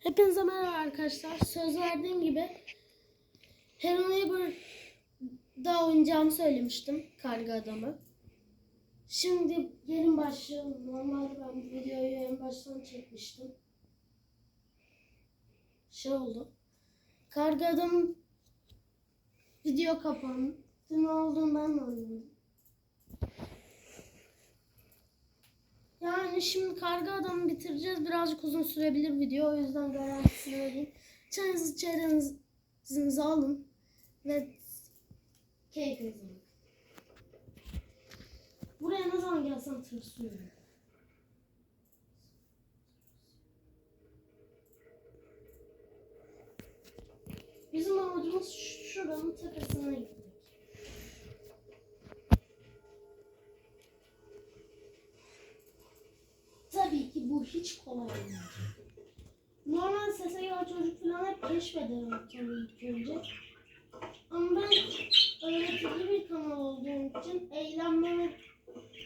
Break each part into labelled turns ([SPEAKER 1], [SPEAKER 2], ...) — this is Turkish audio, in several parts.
[SPEAKER 1] Hepinize merhaba arkadaşlar. Söz verdiğim gibi Hello Neighbor'da oynayacağımı söylemiştim. Karga adamı. Şimdi gelin başlayalım. Normalde ben bu videoyu en baştan çekmiştim. Şey oldu. Karga adamın video kapandı. Ne olduğunu ben de anlamadım. Yani şimdi karga adamı bitireceğiz. Birazcık uzun sürebilir video. O yüzden garantisini vereyim. Çayınızı çayınızı alın. Ve keyfinizi alın. Buraya ne zaman gelsem tırsıyorum. Bizim amacımız şuranın tepesine gitmek. Hiç kolay olmayacak. Normal sese göre çocuk falan hep keşfederim tabii ilk önce. Ama ben öğretici bir kanal olduğum için eğlenmeme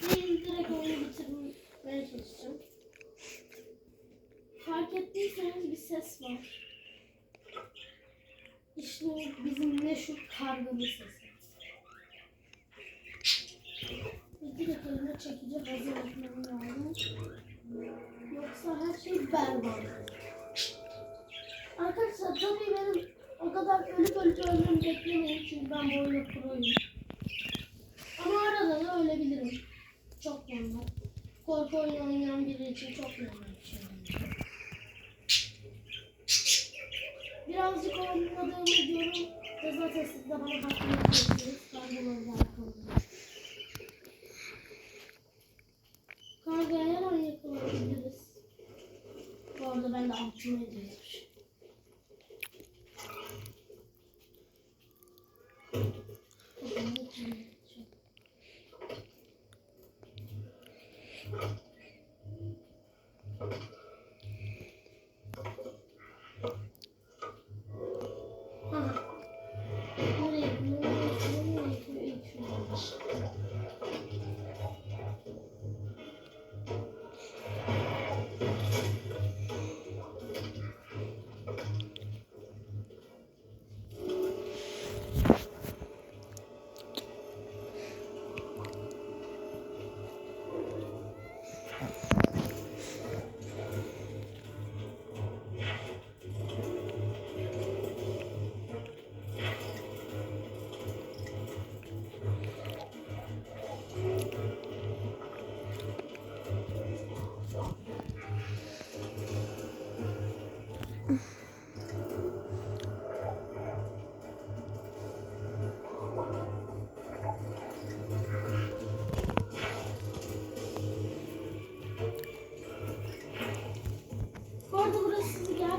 [SPEAKER 1] değil direkt oyunu bitirmeye çalışacağım. Fark ettiyseniz bir ses var. İşte o bizim meşhur kargalı sesi. Direkt elime çekici hazır etmem lazım. Yoksa her şey berbat. Arkadaşlar tabii benim o kadar ölüp ölüp ölmemi beklemeyin çünkü ben bu oyunu proyum. Ama arada da ölebilirim. Çok normal. Korku oyunu oynayan biri için çok normal bir şey. Birazcık oynadığımı diyorum. Ceza testi de bana hakkını verirsiniz. Ben bunu alakalı. Kargaya her an yakalanabiliriz. Bu arada ben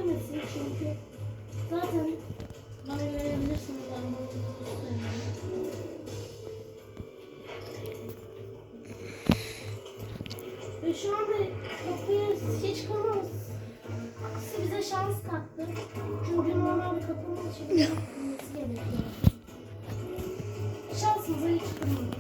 [SPEAKER 1] sizi gelmesin çünkü zaten bana söyleyeyim. Ve şu anda kapıyı hiç kırmamız bize şans kattı. Çünkü normal bir kapının için gerekiyor. Şansımıza hiç kırmadık.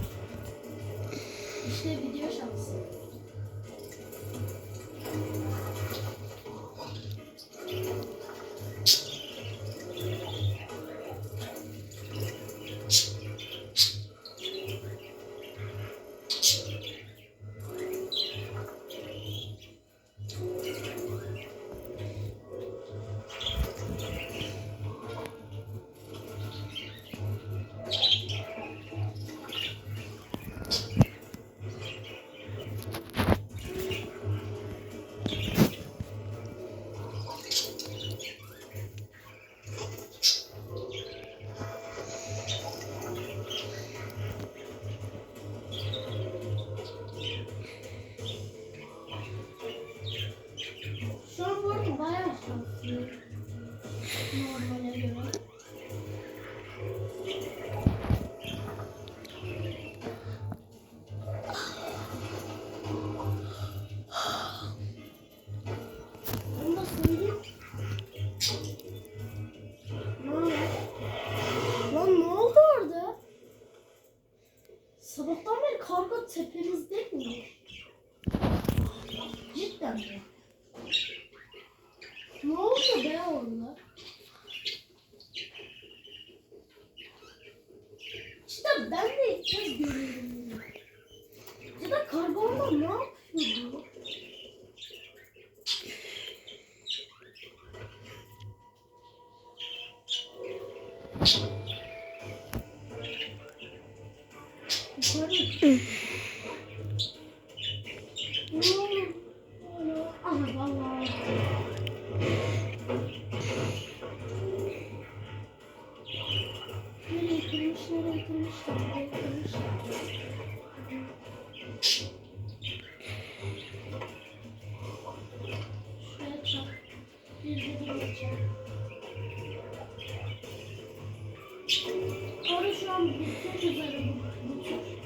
[SPEAKER 1] Orada şu an bitmek üzere bu, bu tür.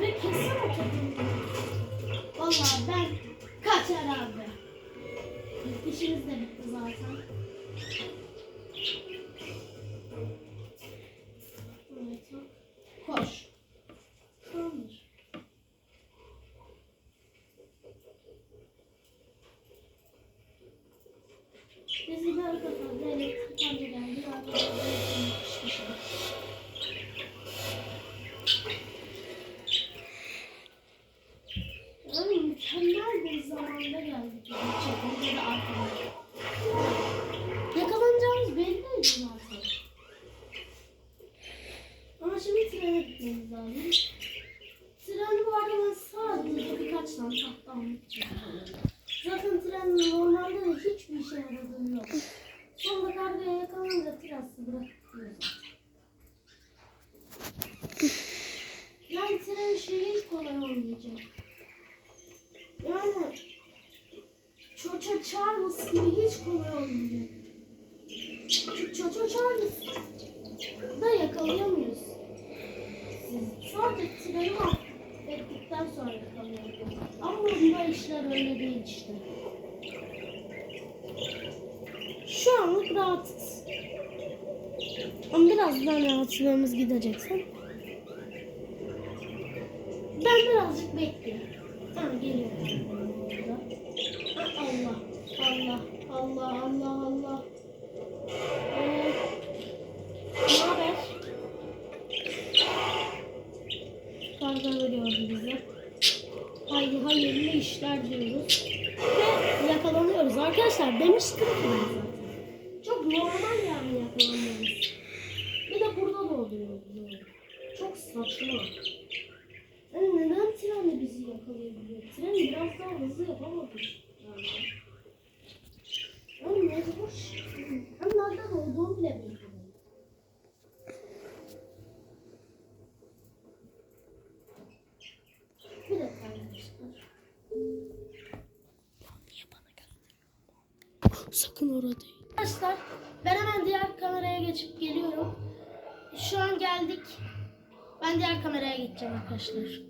[SPEAKER 1] Ve kesin o takım. Vallahi ben kaçar abi. İşimiz de bitti zaten. Trene gitmemiz lazım. Treni bu arada sadece birkaç tane tahta. Zaten trenin normalde de hiçbir işe yaradığı yok. Sonunda kargaya yakalanınca gidiyor zaten. Yani tren işi hiç kolay olmayacak. Yani Çoça Charles gibi hiç kolay olmayacak. Çoça Charles da yakalayamıyoruz. Siz sadece treni mahvettikten sonra yakalayabiliyoruz. Ama bunda işler öyle değil işte. Şu anlık rahatız. Ama birazdan rahatsızlığımız gideceksin. Ben birazcık bekliyorum. Tamam geliyorum. Allah, Allah, Allah, Allah, Allah ne haber? Veriyordu bize. Haydi hayırlı işler diyoruz. Ve yakalanıyoruz. Arkadaşlar demiştim ki ben zaten. Çok normal yani yakalanmamız. Bir de burada da oluyor. Çok saçma. Yani neden tren bizi yakalayabiliyor? Tren biraz daha hızlı yapamadı. Yani. Yani mecbur. Hem nereden olduğunu bile bilmiyorum. Bir dakika arkadaşlar.
[SPEAKER 2] Sakın orada.
[SPEAKER 1] Arkadaşlar ben hemen diğer kameraya geçip geliyorum. Şu an geldik. Ben diğer kameraya geçeceğim arkadaşlar.